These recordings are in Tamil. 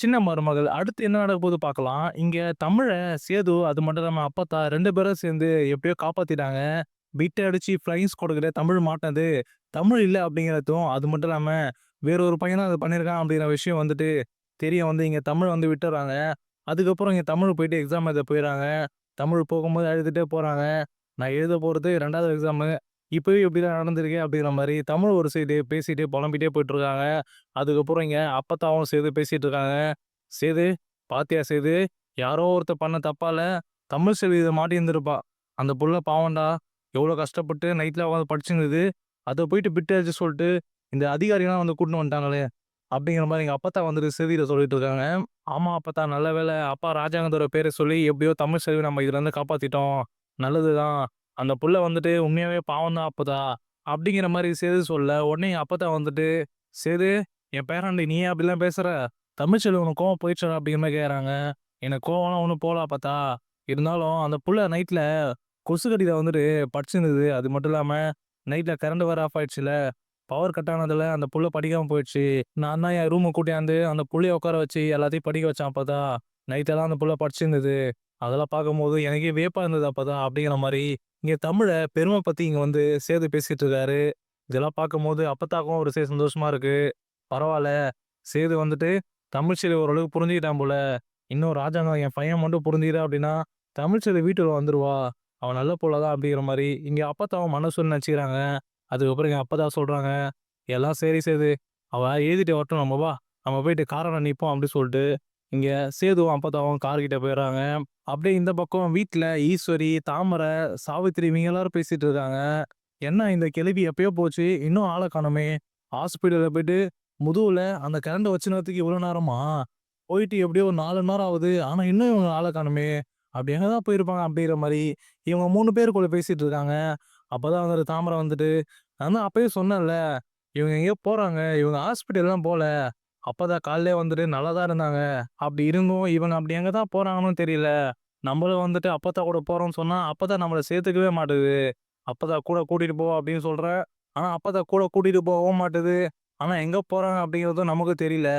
சின்ன மருமகள். அடுத்து என்ன நடக்க போகுது பார்க்கலாம். இங்க தமிழை சேது அது மட்டும் இல்லாம அப்பத்தா ரெண்டு பேரும் சேர்ந்து எப்படியோ காப்பாத்திட்டாங்க. பிட் அடிச்சு ஃப்ளையிங் கொடுக்குற தமிழ் மாட்டுனது, தமிழ் இல்லை அப்படிங்கிறதும், அது மட்டும் இல்லாம வேற ஒரு பையனும் அதை பண்ணியிருக்கான் அப்படிங்கிற விஷயம் வந்துட்டு தெரிய வந்து இங்க தமிழ் வந்து விட்டுறாங்க அதுக்கப்புறம் இங்க தமிழ் போயிட்டு எக்ஸாம் எழுத போயிடுறாங்க தமிழ் போகும்போது அழுதுட்டே போறாங்க. நான் எழுத போகிறது ரெண்டாவது எக்ஸாமு. இப்பவே இப்படிலாம் நடந்திருக்கே அப்படிங்கிற மாதிரி தமிழ் ஒரு சைடு பேசிட்டு புலம்பிட்டே போயிட்டுருக்காங்க. அதுக்கப்புறம் இங்கே அப்பத்தாவும் சேர்ந்து பேசிகிட்டு இருக்காங்க. "சேது, பாத்தியா சேது, யாரோ ஒருத்தர் பண்ண தப்பால தமிழ் செல்வி இத மாட்டியிருந்திருப்பா. அந்த புள்ள பாவண்டா எவ்வளோ கஷ்டப்பட்டு நைட்டில் உட்காந்து படிச்சிருந்தது. அதை போயிட்டு பிட் அடிச்சு சொல்லிட்டு, இந்த அதிகாரிலாம் வந்து கூட்டின்னு வந்துட்டாங்களே." அப்படிங்கிற மாதிரி எங்க அப்பத்தா வந்துட்டு செய்தியில் சொல்லிட்டு இருக்காங்க. ஆமாம் அப்பத்தா, நல்ல வேளை அப்பா ராஜாங்கத்தோட பேரை சொல்லி எப்படியோ தமிழ் செல்வி நம்ம இதுலேருந்து காப்பாற்றிட்டோம் நல்லது தான். அந்த புள்ள வந்துட்டு உண்மையாகவே பாவம் தான் அப்படிங்கிற மாதிரி சேது சொல்ல, உடனே எங்க வந்துட்டு, "சேது, என் பேராண்டி நீ ஏன் அப்படிலாம் பேசுற? தமிழ்ச்செல் உனக்கு கோவம் போயிடுச்சு அப்படிங்கிற மாதிரி கேட்குறாங்க "எனக்கு கோவம்லாம் ஒன்றும் போல பார்த்தா இருந்தாலும் அந்த புள்ள கொசு கொசுக்கடியில வந்துட்டு படிச்சிருந்தது. அது மட்டும் இல்லாமல் நைட்டில் கரண்ட் வேறு ஆஃப் ஆயிடுச்சுல்ல. பவர் கட் ஆனதில் அந்த புள்ள படிக்காமல் போயிடுச்சு. நான் தான் என் ரூமை கூட்டியாந்து அந்த புள்ளைய உட்கார வச்சு எல்லாத்தையும் படிக்க வச்சேன் தான் நைட்டெல்லாம் அந்த புள்ள படிச்சிருந்தது. அதெல்லாம் பார்க்கும்போது எனக்கே வேப்பாக இருந்தது அப்பத்தா." அப்படிங்கிற மாதிரி இங்கே தமிழை பெருமை பற்றி இங்கே வந்து சேது பேசிட்டு இருக்காரு. இதெல்லாம் பார்க்கும்போது அப்பத்தாக்கும் ஒரு சே சந்தோஷமாக இருக்குது பரவாயில்ல சேது வந்துட்டு தமிழ் செல்வி ஓரளவுக்கு புரிஞ்சுக்கிட்டான் போல. இன்னும் ராஜாங்கம் என் பையன் மட்டும் புரிஞ்சுக்கிட்டான் அப்படின்னா, தமிழ் செல்வி வந்துடுவா வந்துருவா. நல்ல புள்ள தான் அப்படிங்கிற மாதிரி இங்கே அப்பத்தாவும் மனசுன்னு நினச்சிக்கிறாங்க அதுக்கப்புறம் எங்க அப்பத்தா சொல்கிறாங்க "எல்லாம் சரி சேது. அவள் எழுதிட்டு வரட்டும் நம்ம வா. நம்ம போயிட்டு காரணம் நிற்போம் அப்படின்னு சொல்லிட்டு இங்கே சேதுவும் அப்பத்தாவும் கார் போயிடுறாங்க அப்படியே இந்த பக்கம் வீட்டில் ஈஸ்வரி, தாமரை, சாவித்திரி இவங்க எல்லாரும் பேசிட்டு இருக்காங்க. "என்ன இந்த கிளவி எப்பயோ போச்சு. இன்னும் ஆளை காணோமே. ஹாஸ்பிட்டலில் போயிட்டு முதுவில் அந்த கரண்ட வச்சுனதுக்கு இவ்வளோ நேரமா? போயிட்டு எப்படியோ ஒரு நாலு நேரம் ஆகுது. ஆனால் இன்னும் இவங்க ஆளை காணுமே அப்படி எங்கே தான் போயிருப்பாங்க?" அப்படிங்கிற மாதிரி இவங்க மூணு பேருக்குள்ள பேசிட்டு இருக்காங்க. அப்போ தான் வந்துட்டு தாமரை வந்துட்டு, "நான் தான் அப்பயே சொன்னேன்ல. இவங்க எங்கேயோ போகிறாங்க இவங்க ஹாஸ்பிட்டல்லாம் போகல அப்பதான் காலையிலே வந்துட்டு நல்லா தான் இருந்தாங்க. அப்படி இருந்தும் இவங்க அப்படி எங்கே தான் போகிறாங்கன்னு தெரியல. நம்மளும் வந்துட்டு அப்பத்தா கூட போகிறோம்னு சொன்னால் அப்பதான் நம்மளை சேர்த்துக்கவே மாட்டுது. அப்பத்தா கூட கூட்டிகிட்டு போ அப்படின்னு சொல்கிறேன் ஆனால் அப்பத்தா கூட கூட்டிகிட்டு போகவும் மாட்டுது. ஆனால் எங்கே போகிறாங்க அப்படிங்கிறதும் நமக்கு தெரியல.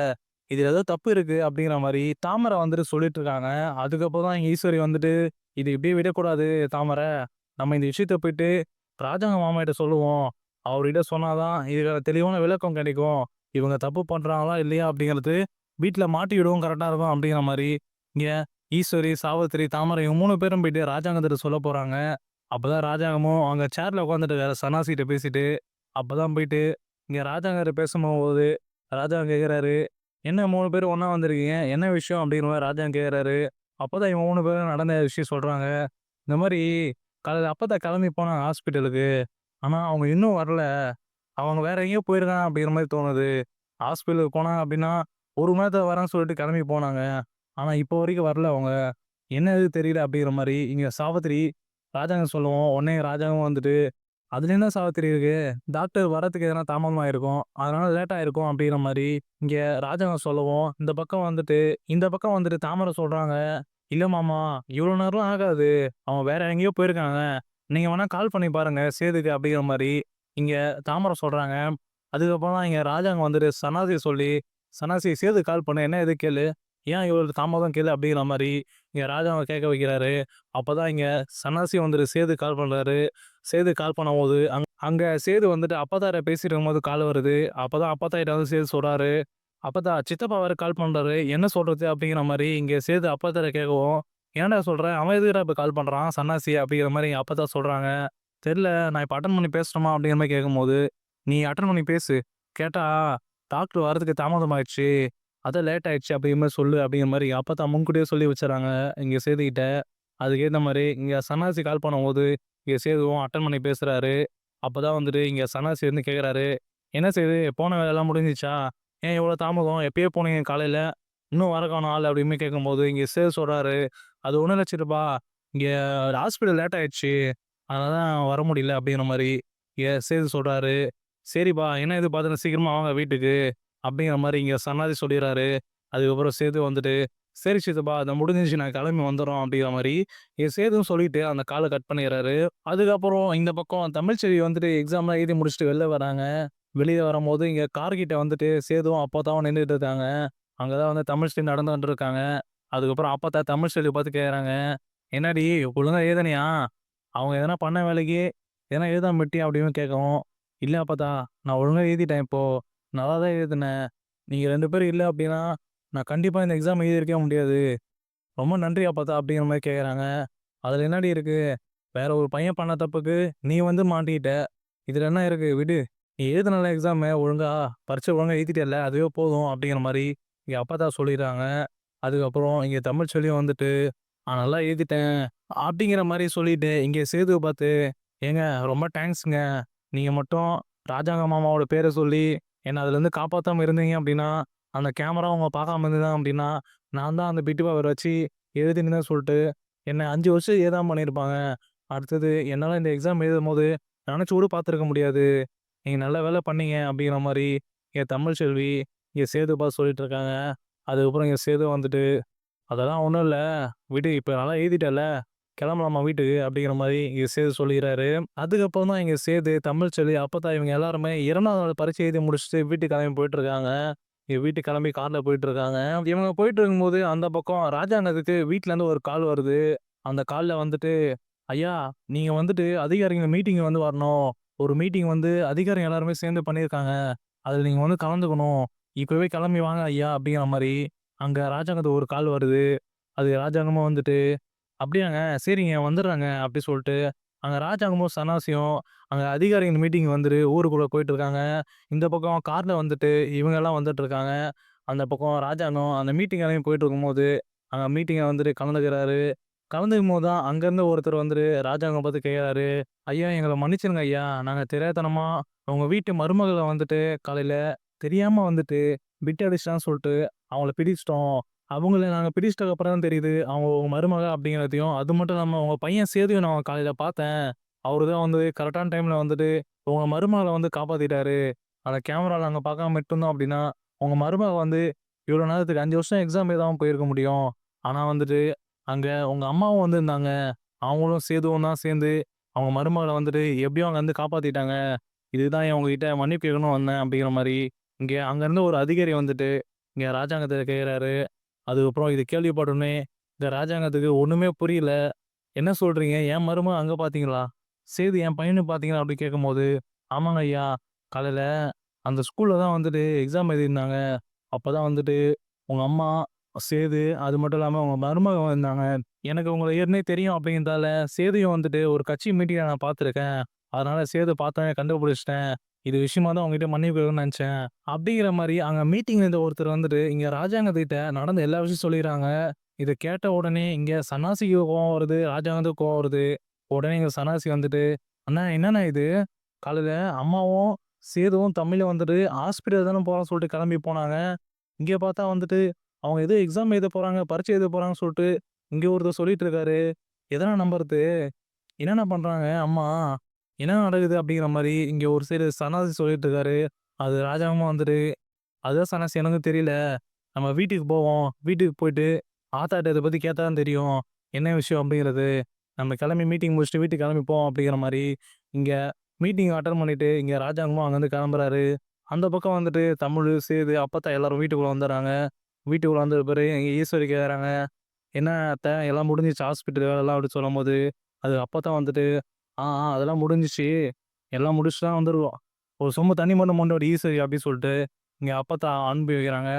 இதில் ஏதோ தப்பு இருக்குது அப்படிங்கிற மாதிரி தாமரை வந்துட்டு சொல்லிட்டு இருக்காங்க. அதுக்கப்புறம் தான் ஈஸ்வரி வந்துட்டு, "இது இப்படியே விடக்கூடாது தாமரை. நம்ம இந்த விஷயத்த போயிட்டு ராஜாங்க மாமாட்ட சொல்லுவோம். அவர்கிட்ட சொன்னாதான் இதுக்கான தெளிவான விளக்கம் கிடைக்கும். இவங்க தப்பு பண்ணுறாங்களா இல்லையா அப்படிங்கிறது வீட்டில் மாட்டி விடுவோம் கரெக்டாக இருக்கும்." அப்படிங்கிற மாதிரி இங்கே ஈஸ்வரி, சாவித்திரி, தாமரை இவங்க மூணு பேரும் போயிட்டு ராஜாங்கத்திட்ட சொல்லப் அப்போ தான் ராஜாங்கமும் அவங்க சேரில் உட்காந்துட்டு இருக்காரு சனாசிகிட்ட பேசிட்டு. அப்போ தான் போயிட்டு இங்கே ராஜாங்கிட்ட பேசும்போது ராஜா கேட்குறாரு "என்ன மூணு பேரும் ஒன்றா வந்திருக்கீங்க? என்ன விஷயம்?" அப்படிங்கிற மாதிரி ராஜா கேட்குறாரு அப்போ தான் இவங்க மூணு பேரும் நடந்த விஷயம் சொல்கிறாங்க இந்த மாதிரி கல அப்போ தான் கிளம்பி போனாங்க ஹாஸ்பிட்டலுக்கு. ஆனால் அவங்க இன்னும் வரல. அவங்க வேற எங்கேயோ போயிருக்காங்க அப்படிங்கிற மாதிரி தோணுது. ஹாஸ்பிட்டலுக்கு போனாங்க அப்படின்னா, ஒரு மணி நேரத்தில் வரேன்னு சொல்லிட்டு கிளம்பி போனாங்க. ஆனால் இப்போ வரைக்கும் வரல அவங்க. என்ன இது தெரியல அப்படிங்கிற மாதிரி இங்கே சாவித்திரி ராஜாங்கம் சொல்லுவோம் உடனே ராஜாங்கம் வந்துட்டு, "அதுல என்ன சாவித்திரி இருக்கு? டாக்டர் வரத்துக்கு எதனா தாமதமாக ஆயிருக்கும். அதனால லேட் ஆயிருக்கும்." அப்படிங்கிற மாதிரி இங்கே ராஜாங்கம் சொல்லவும், இந்த பக்கம் வந்துட்டு இந்த பக்கம் வந்துட்டு தாமரை சொல்கிறாங்க இல்லை மாமா, இவ்வளோ நேரம் ஆகாது. அவன் வேற எங்கேயோ போயிருக்காங்க. நீங்கள் வேணால் கால் பண்ணி பாருங்கள் சேதுக்கு." அப்படிங்கிற மாதிரி இங்கே தாமரை சொல்கிறாங்க அதுக்கப்புறம் தான் இங்கே ராஜாங்க வந்துட்டு சனாசி சொல்லி, சனாசியை சேர்த்து கால் பண்ண என்ன எது கேளு. ஏன் இவ்வளோ தாமதம் கேளு." அப்படிங்கிற மாதிரி இங்கே ராஜாவை கேட்க வைக்கிறாரு. அப்போ தான் இங்கே சன்னாசி வந்துட்டு சேது கால் பண்ணுறாரு சேது கால் பண்ணும்போது அங் அங்கே சேது வந்துட்டு அப்பத்தாரை பேசிட்டு இருக்கும்போது கால் வருது. அப்போ தான் அப்பத்தாயிட்ட வந்து சேது அப்போ "அப்பத்தா சித்தப்பா வேறு கால் பண்ணுறாரு என்ன சொல்கிறது அப்படிங்கிற மாதிரி இங்கே சேது அப்பத்தாரை கேட்கவும், "ஏன்டா சொல்கிறேன் அவன் எதுக்குடா இப்போ கால் பண்ணுறான் சன்னாசி?" அப்படிங்கிற மாரி எங்க அப்பத்தா சொல்கிறாங்க தெரில நான் இப்போ அட்டன் பண்ணி பேசணுமா அப்படிங்கிற மாதிரி கேட்கும்போது, "நீ அட்டன் பண்ணி பேசு. கேட்டா டாக்டர் வரதுக்கு தாமதம் ஆயிடுச்சு. அதான் லேட் ஆயிடுச்சு அப்படிங்கிற மாதிரி சொல்லு." அப்படிங்கிற மாதிரி அப்போ தான் முன்கூட்டியே சொல்லி வச்சுறாங்க இங்கே சேதுக்கிட்ட அதுக்கேற்ற மாதிரி இங்கே சன்னாசி கால் பண்ணும்போது, இங்கே சேதுவும் அட்டன் பண்ணி பேசுகிறாரு அப்போ தான் வந்துட்டு இங்கே சன்னாசி வந்து கேட்குறாரு "என்ன செய்யுது போன வேலையெல்லாம் முடிஞ்சுச்சா? ஏன் இவ்வளோ தாமதம்? எப்பயே போனீங்க காலையில் இன்னும் வர ஆள் அப்படின்னு கேட்கும்போது இங்கே சேது சொல்கிறாரு "அது ஒன்றும் இல்ல இங்கே இங்க ஹாஸ்பிட்டல் லேட் ஆயிடுச்சு. அதனால தான் வர முடியல." அப்படிங்கிற மாதிரி ஏ சேது சொல்கிறாரு "சரிப்பா, என்ன இது பார்த்துட்டு சீக்கிரமாக வாங்க வீட்டுக்கு." அப்படிங்கிற மாதிரி இங்கே சன்னாதி சொல்லிடுறாரு அதுக்கப்புறம் சேது வந்துட்டு, "சரி சித்தப்பா, அதை முடிஞ்சிருச்சு. நான் கிளம்பி வந்துடும் அப்படிங்கிற மாதிரி இங்க சேதுவும் சொல்லிட்டு அந்த காலை கட் பண்ணிடுறாரு அதுக்கப்புறம் இந்த பக்கம் தமிழ்ச்செல்வி வந்துட்டு எக்ஸாம்லாம் எழுதி முடிச்சுட்டு வெளில வராங்க. வெளியே வரும்போது இங்கே கார் கிட்ட வந்துட்டு சேதுவும் தான் நின்றுட்டு இருக்காங்க. அங்கே தான் வந்து தமிழ் ஸ்டீம் நடந்து வந்துருக்காங்க அதுக்கப்புறம் தான் தமிழ் செல்விய பார்த்து கேட்குறாங்க. "என்னடி ஒழுங்காக ஏதனையா அவங்க எதனா பண்ண வேலைக்கு எதனா எழுதாம விட்டியா?" அப்படின்னு கேட்கவும், இல்லை அப்பத்தா, நான் ஒழுங்காக எழுதிட்டேன் இப்போது நல்லா தான் எழுதினேன். நீங்கள் ரெண்டு பேரும் இல்லை அப்படின்னா, நான் கண்டிப்பாக இந்த எக்ஸாம் எழுதியிருக்கவே முடியாது. ரொம்ப நன்றி அப்பத்தா" அப்படிங்கிற மாதிரி கேட்குறாங்க. அதில் என்னடி இருக்குது வேற ஒரு பையன் பண்ண தப்புக்கு நீ வந்து மாட்டிக்கிட்ட. இதில் என்ன இருக்குது விடு. நீ எழுதுனல்ல எக்ஸாமு ஒழுங்காக பரிச்சை ஒழுங்காக எழுதிட்டல்ல, அதுவே போதும்." அப்படிங்கிற மாதிரி இங்கே அப்பா தான் சொல்லிடுறாங்க. அதுக்கப்புறம் இங்கே தமிழ் செல்வியும் வந்துட்டு, "நான் நல்லா எழுதிட்டேன்." அப்படிங்கிற மாதிரி சொல்லிட்டு, இங்கே சேது பார்த்து, "ஏங்க ரொம்ப தேங்க்ஸ்ங்க. நீங்கள் மட்டும் ராஜாங்க மாமாவோட பேரை சொல்லி, என்னை அதுலேருந்து காப்பாற்றாமல் இருந்தீங்க அப்படின்னா, அந்த கேமரா அவங்க பார்க்காம இருந்ததுதான் அப்படின்னா, நான் தான் அந்த பிட்டு பவர் வச்சு எழுதினேன்னு சொல்லிட்டு, என்னை அஞ்சு வருஷம் ஏதாம் பண்ணியிருப்பாங்க. அடுத்தது என்னால் இந்த எக்ஸாம் எழுதும் போது நினச்சி கூட பார்த்துருக்க முடியாது. நீங்கள் நல்ல வேலை பண்ணீங்க." அப்படிங்கிற மாதிரி என் தமிழ் செல்வி, இங்கே சேது பார்த்து சொல்லிட்டு இருக்காங்க. அதுக்கப்புறம் இங்கே சேது வந்துட்டு, "அதெல்லாம் ஒன்றும் இல்லை விடு. இப்போ நல்லா எழுதிட்டல கிளம்பலாமா வீட்டுக்கு?" அப்படிங்கிற மாதிரி இங்கே சேது சொல்லிடுறாரு அதுக்கப்புறம் தான் இங்கே சேது, தமிழ் அப்போ தான் இவங்க எல்லாருமே இரண்டாவது நாள் பரிச்சை எழுதி முடிச்சுட்டு வீட்டுக்கு கிளம்பி போயிட்டுருக்காங்க. இங்கே வீட்டுக்கு கிளம்பி காரில் போயிட்டுருக்காங்க. இவங்க போயிட்டு இருக்கும்போது, அந்த பக்கம் ராஜாங்கத்துக்கு வீட்டிலேருந்து ஒரு கால் வருது. அந்த காலில் வந்துட்டு, "ஐயா, நீங்கள் வந்துட்டு அதிகாரிங்க மீட்டிங் வந்து வரணும். ஒரு மீட்டிங் வந்து அதிகாரிங்க எல்லாருமே சேர்ந்து பண்ணியிருக்காங்க. அதில் நீங்கள் வந்து கலந்துக்கணும். இப்போவே கிளம்பி வாங்க ஐயா." அப்படிங்கிற மாதிரி அங்க ராஜாங்கத்துக்கு ஒரு கால் வருது. அது ராஜாங்கமாக வந்துட்டு, "அப்படியாங்க, சரிங்க வந்துடுறேங்க." அப்படி சொல்லிட்டு, அங்க ராஜாங்கமும், சன்னாசியும் அங்க அதிகாரிகள் மீட்டிங் வந்துட்டு ஊருக்குள்ள போயிட்டுருக்காங்க. இந்த பக்கம் கார்ல வந்துட்டு இவங்கலாம் வந்துட்டுருக்காங்க. அந்த பக்கம் ராஜாங்கம் அந்த மீட்டிங் கிளம்பி போயிட்டுருக்கும்போது, அங்க மீட்டிங்ல வந்துட்டு கலந்துக்கிறாரு. கலந்துக்கும்போது தான் அங்கேருந்து ஒருத்தர் வந்துட்டு ராஜாங்கம் பார்த்து கேட்குறாரு, "ஐயா எங்கள மன்னிச்சிடுங்க ஐயா. நாங்க தெரியாத்தனமா உங்க வீட்டு மருமகள வந்துட்டு காலையில தெரியாம வந்துட்டு பிட் அடிச்சிட்டான்னு சொல்லிட்டு அவங்கள பிரிச்சிட்டோம் அவங்கள நாங்கள் பிடிச்சிட்டதுக்கு அப்புறம் தான் தெரியுது, அவங்க உங்க மருமக அப்படிங்கிறதையும், அது மட்டும் இல்லாமல் அவங்க பையன் சேதுவ நான் காலையில் பார்த்தேன். அவரு தான் வந்து கரெக்டான டைமில் வந்துட்டு உங்க மருமகளை வந்து காப்பாற்றிட்டாரு அந்த கேமராவில் நாங்கள் பார்க்காம விட்டுருந்தோம் அப்படின்னா, உங்கள் மருமக வந்து இவ்வளோ நேரத்துக்கு அஞ்சு வருஷம் எக்ஸாம் எழுதாம போயிருக்க முடியும். ஆனால் வந்துட்டு, அங்கே உங்கள் அம்மாவும் வந்திருந்தாங்க. அவங்களும் சேதுவும் தான் சேர்ந்து அவங்க மருமகளை வந்துட்டு எப்படியும் அங்கே வந்து காப்பாற்றிட்டாங்க இதுதான் என் உங்ககிட்ட மன்னிப்பு கேட்கணும் வந்தேன்." அப்படிங்கிற மாதிரி இங்கே அங்கேருந்து ஒரு அதிகாரி வந்துட்டு இங்கே ராஜாங்கத்தை கேட்குறாரு. அதுக்கப்புறம் இது கேள்விப்பட்டோனே, இந்த ராஜாங்கத்துக்கு ஒன்றுமே புரியல. "என்ன சொல்கிறீங்க என் மருமக அங்கே பார்த்தீங்களா? சேது என் பையனு பார்த்தீங்களா?" அப்படி கேட்கும்போது, "ஆமாங்க ஐயா. காலையில் அந்த ஸ்கூலில் தான் வந்துட்டு எக்ஸாம் எழுதியிருந்தாங்க. அப்போ தான் வந்துட்டு உங்கள் அம்மா, சேது அது மட்டும் இல்லாமல் உங்கள் மருமக வந்தாங்க. எனக்கு உங்களை ஏற்கனவே தெரியும் அப்படிங்கிறதால, சேதையும் வந்துட்டு ஒரு கட்சி மீட்டிங்கை நான் பார்த்துருக்கேன். அதனால் சேது பார்த்தோன்னே கண்டுபிடிச்சிட்டேன் இது விஷயமா தான் உங்ககிட்ட மன்னிப்பு கேட்கணும்னு நினச்சேன் அப்படிங்கிற மாரி அங்க மீட்டிங்ல இருந்த ஒருத்தர் வந்துட்டு இங்க ராஜாங்கத்துக்கிட்ட நடந்த எல்லா விஷயம் சொல்லிறாங்க. இத கேட்ட உடனே இங்க சன்னாசிக்கு கோவம் வருது. ராஜாங்கத்துக்கு கோவம் வருது. உடனே இங்க சன்னாசி வந்துட்டு, "அண்ணா என்னண்ணா இது? காலையில அம்மாவும், சேதுவும் தமிழும் வந்துட்டு ஹாஸ்பிட்டல் தானே போறோம்னு சொல்லிட்டு கிளம்பி போனாங்க. இங்க பார்த்தா வந்துட்டு அவங்க ஏதோ எக்ஸாம் எழுத போறாங்க, பரீட்சை எழுத போறாங்கன்னு சொல்லிட்டு இங்க ஒருத்தர் சொல்லிட்டு இருக்காரு. எதனா நம்புறது? என்னண்ணா பண்றாங்க அம்மா? என்ன நடக்குது?" அப்படிங்கிற மாதிரி இங்கே ஒரு சைடு சனாசி சொல்லிட்டு இருக்காரு. அது ராஜாவும் வந்துட்டு, "அதுதான் சனாசி எனக்கும் தெரியல. நம்ம வீட்டுக்கு போவோம். வீட்டுக்கு போயிட்டு ஆத்தாட்ட இதை பற்றி கேட்டால் தான் தெரியும். என்ன விஷயம் அப்படிங்கிறது. நம்ம கிளம்பி மீட்டிங் முடிச்சுட்டு வீட்டுக்கு கிளம்பி போவோம்." அப்படிங்கிற மாதிரி இங்கே மீட்டிங் அட்டன் பண்ணிவிட்டு இங்கே ராஜாங்கமும் அங்கேருந்து கிளம்புறாரு. அந்த பக்கம் வந்துட்டு தமிழ் சேது, அப்பத்தா எல்லாரும் வீட்டுக்குள்ளே வந்துடுறாங்க வீட்டுக்குள்ளே வந்த பிறகு இங்கே ஈஸ்வரி கேட்குறாங்க, "என்ன அத்த எல்லாம் முடிஞ்சுச்சா ஹாஸ்பிட்டல் வேலைலாம்?" அப்படி சொல்லும்போது, அது அப்போ தான் வந்துட்டு, "ஆ, ஆ அதெல்லாம் முடிஞ்சுச்சு. எல்லாம் முடிச்சுட்டு தான் வந்துருக்கோம். ஒரு சொம்பு தண்ணி மட்டும் மொண்டு ஈசரி அப்படின்னு சொல்லிட்டு இங்க அப்பத்தா அனுப்பி வைக்கிறாங்க.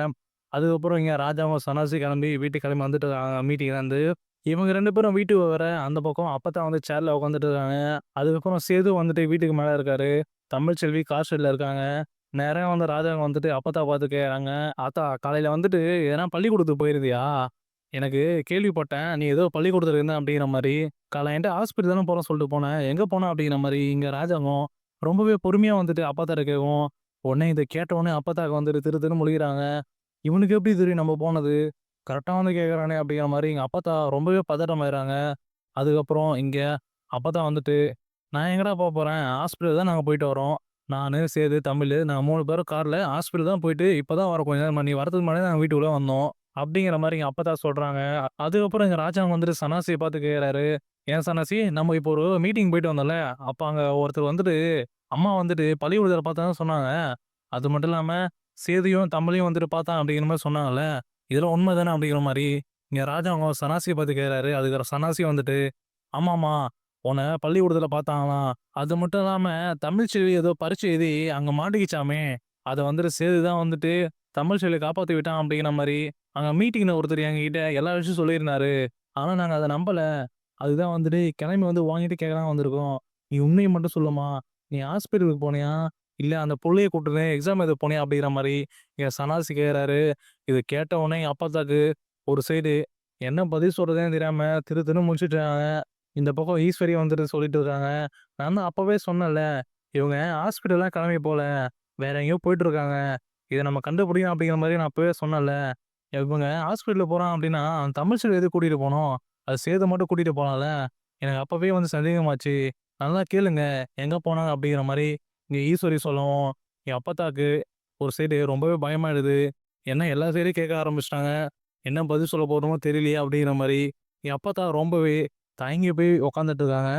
அதுக்கப்புறம் இங்க ராஜாவும், சன்னாசி கிளம்பி வீட்டுக்கு கிளம்பி வந்துட்டு இருக்காங்க மீட்டிங்லேருந்து. இவங்க 2 பேரும் வீட்டுக்கு வர அந்த பக்கம் அப்பத்தா வந்து சேர்ல உட்காந்துட்டு இருக்காங்க. அதுக்கப்புறம் சேது வந்துட்டு வீட்டுக்கு மேல இருக்காரு. தமிழ்ச்செல்வி கார் ஷெட்ல இருக்காங்க. நேரா வந்து ராஜாங்கம் வந்துட்டு அப்பத்தா பார்த்து கேட்குறாங்க, "ஆத்தா காலையில வந்துட்டு எதனா பள்ளிக்கூடத்துக்கு போயிருந்தியா? எனக்கு கேள்விப்பட்டேன். நீ ஏதோ பள்ளிக்கூடத்துல இருந்த." அப்படிங்கிற மாரி. "காலைல ஹாஸ்பிட்டல் தானே போறேன்னு சொல்லிட்டு போனேன். எங்க போன?" அப்படிங்கிற மாரி இங்க ராஜாங்கம் ரொம்பவே பொறுமையா வந்துட்டு அப்பத்தாட்ட கேட்கவும், உடனே இத கேட்டவொடனே அப்பத்தாக்கு வந்துட்டு திரு திருன்னு முழிக்கிறாங்க. "இவனுக்கு எப்படி தெரியும் நம்ம போனது? கரெக்ட்டா வந்து கேட்குறானே." அப்படிங்கிற மாரி எங்க அப்பத்தா ரொம்பவே பதட்டமாயிடுறாங்க. அதுக்கப்புறம் இங்க அப்பத்தா வந்துட்டு, "நான் எங்கடா போப்போறேன்? ஹாஸ்பிட்டல் தான் நாங்க போயிட்டு வரோம். நானு, சேது, தமிழு நாங்க 3 பேரும் கார்ல ஹாஸ்பிட்டல் தான் போயிட்டு இப்ப தான் வரோம். கொஞ்ச நேரமா. நீ வரதுக்கு முன்னாடியே நாங்க வீட்டுக்குள்ள வந்தோம்." அப்படிங்கிற மாதிரி எங்கள் அப்பா தான் சொல்கிறாங்க அதுக்கப்புறம் எங்கள் ராஜா வந்துட்டு சனாசியை பார்த்து கேட்குறாரு, "ஏன் சனாசி நம்ம இப்போ ஒரு மீட்டிங் போயிட்டு வந்தோம்ல, அப்போ அங்கே ஒருத்தர் வந்துட்டு அம்மா வந்துட்டு பார்த்தா தான் சொன்னாங்க. அது மட்டும் இல்லாமல் சேதியும் தமிழையும் வந்துட்டு பார்த்தான் அப்படிங்கிற மாதிரி சொன்னாங்கல்ல. இதெல்லாம் உண்மை தானே அப்படிங்கிற மாதிரி இங்கே ராஜா அவங்க சனாசியை பார்த்து கேட்குறாரு அதுக்கிற சனாசி வந்துட்டு, ஆமாம்மா உன்னை பள்ளி விடுதலை பார்த்தாங்களாம். அது மட்டும் இல்லாமல் தமிழ் செல்வி ஏதோ பரிச்சு எழுதி அங்கே மாட்டிக்கிச்சாமே. அதை வந்துட்டு சேது தான் வந்துட்டு தமிழ் செல்வியை காப்பாற்றி விட்டான் அப்படிங்கிற மாதிரி அங்கே மீட்டிங்கில் ஒருத்தர் எங்ககிட்ட எல்லா விஷயம் சொல்லியிருந்தாரு. ஆனால் நாங்கள் அதை நம்பல. அதுதான் வந்துட்டு கிளம்பி வந்து வாங்கிட்டு கேட்கலாம் வந்திருக்கோம். நீ உண்மையை மட்டும் சொல்லுமா? நீ ஹாஸ்பிட்டலுக்கு போனியா? இல்லை அந்த பிள்ளைய கூட்டிட்டு எக்ஸாம் எழுத போனியா? அப்படிங்கிற மாதிரி என் சனாசி கேட்குறாரு இதை கேட்ட உடனே எங்கள் அப்பாத்தாக்கு ஒரு சைடு என்ன பதில் சொல்கிறதே தெரியாமல் திரு திரு முழிச்சுட்டாங்க. இந்த பக்கம் ஈஸ்வரி வந்துட்டு சொல்லிட்டு இருக்காங்க. நான் தான் அப்போவே சொன்னேன்ல, இவங்க ஹாஸ்பிட்டல்லாம் கிளம்பி போகல வேற எங்கேயோ போயிட்டு இருக்காங்க. இதை நம்ம கண்டுபிடிக்கணும் அப்படிங்கிற மாதிரி நான் அப்போவே சொன்னேன்ல. இவங்க ஹாஸ்பிட்டலில் போகிறான் அப்படின்னா, தமிழ் தமிழ்ச்செல்வி எது கூட்டிகிட்டு போனோம் அது சேர்த்து மட்டும் கூட்டிகிட்டு போனால எனக்கு அப்பவே வந்து சந்தேகமாச்சு. நல்லா கேளுங்க. எங்கே போனாங்க அப்படிங்கிற மாதிரி இங்கே ஈஸ்வரி சொல்லவும், என் அப்பத்தாக்கு ஒரு சைடு ரொம்பவே பயமாயிடுது. என்ன எல்லா சைடும் கேட்க ஆரம்பிச்சிட்டாங்க என்ன பதில் சொல்ல போகிறோமோ தெரியலையே அப்படிங்கிற மாதிரி என் அப்பத்தா ரொம்பவே தயங்கி போய் உட்காந்துட்டு இருக்காங்க.